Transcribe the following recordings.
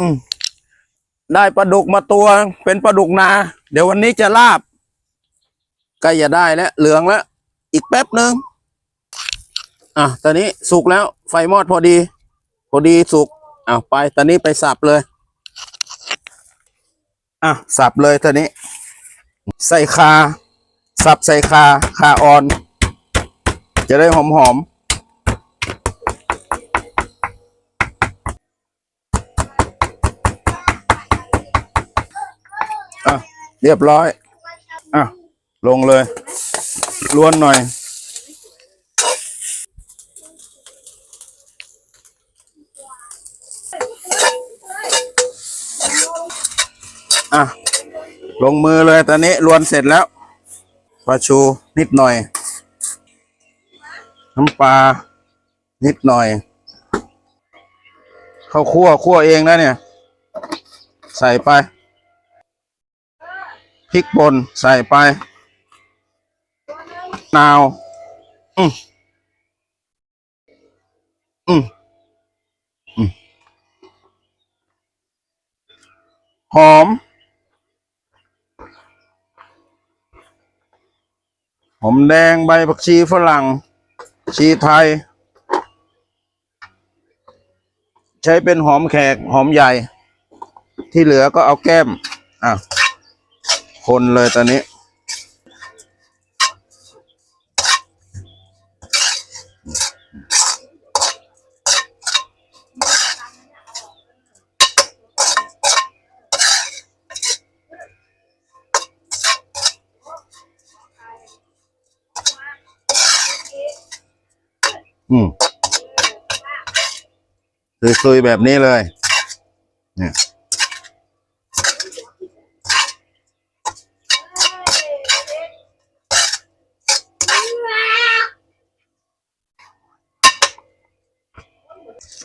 อืมได้ปลาดุกมาตัว เป็นปลาดุกนา เดี๋ยววันนี้จะลาบใกล้จะได้แล้วเหลืองแล้ว อีกแป๊บหนึ่งอะตอนนี้สุกแล้ว ไฟมอดพอดี พอดีสุกอะไป ตอนนี้ไปสับเลย อะสับเลยตอนนี้ ใส่คา สับใส่คาคาออน จะได้หอมหอม อะเรียบร้อยอะลงเลยล้วนหน่อย อะ ลงมือเลยตอนนี้ลวนเสร็จแล้วปลาชูนิดหน่อย น้ำปลานิดหน่อยข้าวคั่วคั่วเองนะเนี่ย ใส่ไป พริกป่นใส่ไปนาว อืมอืมอืมหอม หอมแดงใบผักชีฝรั่ง ชีไทย ใช้เป็นหอมแขกหอมใหญ่ ที่เหลือก็เอาแก้ม อะ คนเลยตอนนี้ อืมซุยๆแบบนี้เลย เนี่ย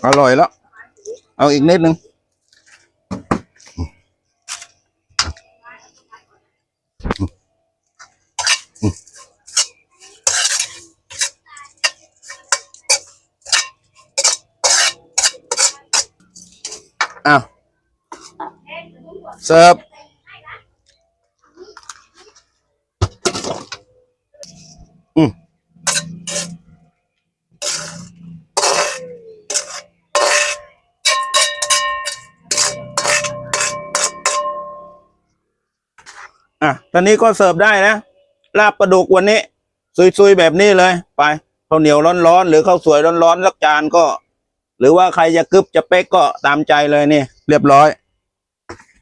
อร่อยแล้ว เอาอีกนิดนึงอ้าวเสิร์ฟอืม อะตอนนี้ก็เสิร์ฟได้นะลาบปลาดุกวันนี้ ซุยๆแบบนี้เลยไปข้าวเหนียวร้อนๆหรือข้าวสวยร้อนๆสักจานก็ หรือว่าใครจะกึบจะเป๊กก็ตามใจเลยนี่ เรียบร้อย